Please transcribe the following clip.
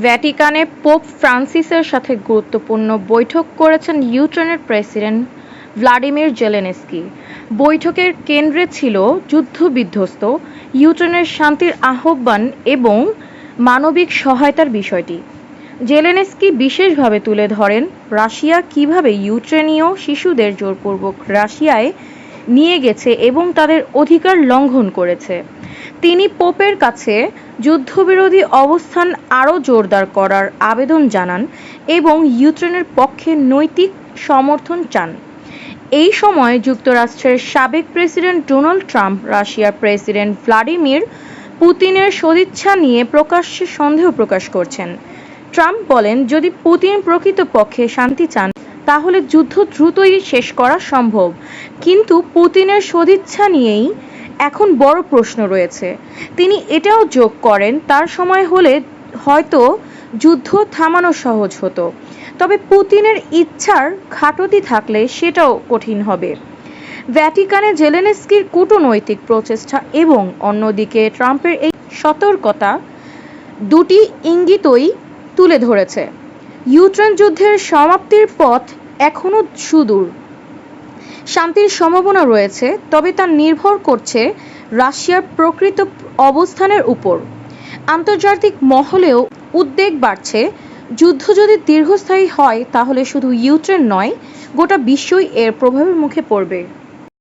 ভ্যাটিকানে pope ফ্রান্সিসের সাথে গুরুত্বপূর্ণ বৈঠক করেছেন ইউক্রেনের প্রেসিডেন্ট ভ্লাদিমির জেলেনস্কি বৈঠকের কেন্দ্রে ছিল যুদ্ধবিধ্বস্ত ইউক্রেনের শান্তির আহ্বান এবং মানবিক সহায়তার বিষয়টি। জেলেনস্কি বিশেষভাবে তুলে ধরেন, রাশিয়া কীভাবে ইউক্রেনীয় শিশুদের জোরপূর্বক রাশিয়ায় নিয়ে গেছে এবং তাদের অধিকার লঙ্ঘন করেছে। তিনি পোপের কাছে যুদ্ধবিরোধী অবস্থান আরও জোরদার করার আবেদন জানান এবং ইউক্রেনের পক্ষে নৈতিক সমর্থন চান। এই সময় যুক্তরাষ্ট্রের সাবেক প্রেসিডেন্ট ডোনাল্ড ট্রাম্প, রাশিয়ার প্রেসিডেন্ট ভ্লাদিমির পুতিনের সদিচ্ছা নিয়ে প্রকাশ্যে সন্দেহ প্রকাশ করছেন। ট্রাম্প বলেন, যদি পুতিন প্রকৃতপক্ষে শান্তি চান, তাহলে যুদ্ধ দ্রুতই শেষ করা সম্ভব। কিন্তু পুতিনের সদিচ্ছা নিয়েই এখন বড় প্রশ্ন রয়েছে। তিনি এটাও যোগ করেন, তার সময় হলে হয়তো যুদ্ধ থামানো সহজ হতো। তবে পুতিনের ইচ্ছার খাটতি থাকলে সেটাও কঠিন হবে। ভ্যাটিকানে জেলেনেস্কির কূটনৈতিক প্রচেষ্টা এবং অন্যদিকে ট্রাম্পের এই সতর্কতা দুটি ইঙ্গিতই তুলে ধরেছে। ইউক্রেন যুদ্ধের সমাপ্তির পথ এখনও সুদূর। শান্তির সম্ভাবনা রয়েছে, তবে তা নির্ভর করছে রাশিয়ার প্রকৃত অবস্থানের উপর। আন্তর্জাতিক মহলেও উদ্বেগ বাড়ছে। যুদ্ধ যদি দীর্ঘস্থায়ী হয়, তাহলে শুধু ইউক্রেন নয়, গোটা বিশ্বই এর প্রভাবের মুখে পড়বে।